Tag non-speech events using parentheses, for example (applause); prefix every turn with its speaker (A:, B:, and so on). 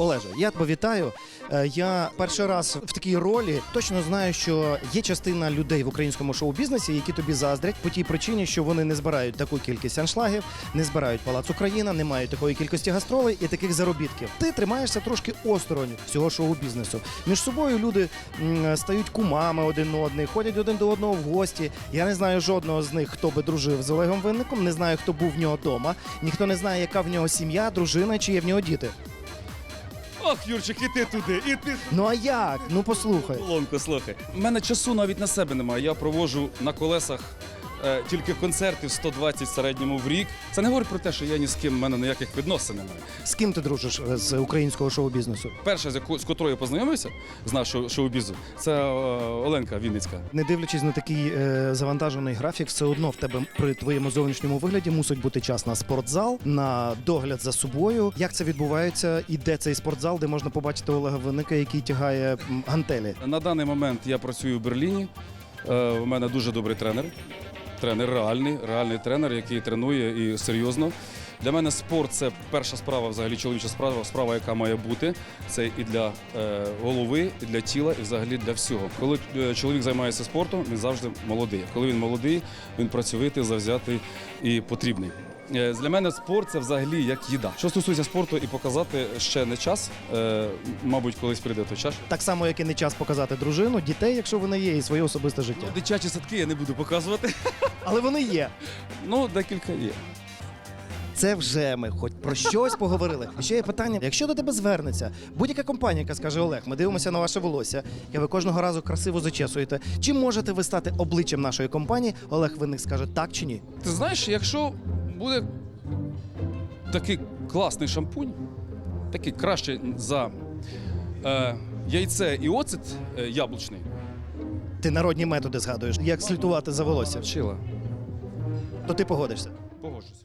A: Олеже, я тебе вітаю. Е, Я перший раз в такій ролі точно знаю, що є частина людей в українському шоу-бізнесі, які тобі заздрять по тій причині, що вони не збирають таку кількість аншлагів, не збирають палац Україна, не мають такої кількості гастролей і таких заробітків. Ти тримаєшся трошки осторонь всього шоу-бізнесу. Між собою люди стають кумами один одних, ходять один до одного в гості. Я не знаю жодного з них, хто би дружив з Олегом Винником, не знаю, хто був в нього вдома. Ніхто не знає, яка в нього сім'я, дружина, чи є в нього діти.
B: Ох, Юрчик, і ти туди, і ти
A: Ну а як? Ну послухай.
B: колонку, слухай. У мене часу навіть на себе немає. Я провожу на колесах е, тільки концертів 120 в середньому в рік. Це не говорить про те, що я ні з ким в мене ніяких відносин немає.
A: З ким ти дружиш е, з українського шоу-бізнесу?
B: Перша, з яко- з котрою я познайомився з нашого шоу-бізу, це е, Оленка Вінницька.
A: Не дивлячись на такий е, завантажений графік, все одно в тебе при твоєму зовнішньому вигляді мусить бути час на спортзал, на догляд за собою. Як це відбувається? І де цей спортзал, де можна побачити Олега Винника, який тягає м, гантелі?
B: На даний момент я працюю в Берліні. Е, У мене дуже добрий тренер. Тренер реальний, реальний тренер, який тренує і серйозно. Для мене спорт це перша справа, взагалі чоловіча справа, справа, яка має бути. Це і для е, голови, і для тіла, і взагалі для всього. Коли е, чоловік займається спортом, він завжди молодий. Коли він молодий, він працьовитий, завзятий і потрібний. Е, Для мене спорт це взагалі як їда. Що стосується спорту і показати ще не час, е, мабуть, колись прийде той час.
A: Так само, як і не час показати дружину, дітей, якщо вони є, і своє особисте життя.
B: Ну, дитячі садки я не буду показувати. (laughs)
A: Але вони є.
B: Ну, декілька є.
A: Це вже ми хоч про щось поговорили. І ще є питання: якщо до тебе звернеться будь-яка компанія, яка скаже Олег, ми дивимося на ваше волосся, і ви кожного разу красиво зачесуєте. Чи можете ви стати обличчям нашої компанії? Олег Винник скаже так чи ні?
B: Ти знаєш, якщо буде такий класний шампунь, такий краще за е, яйце і оцет е, яблучний,
A: Ти народні методи згадуєш, як слідувати за волосся.
B: вчила.
A: то ти погодишся.
B: Погоджусь.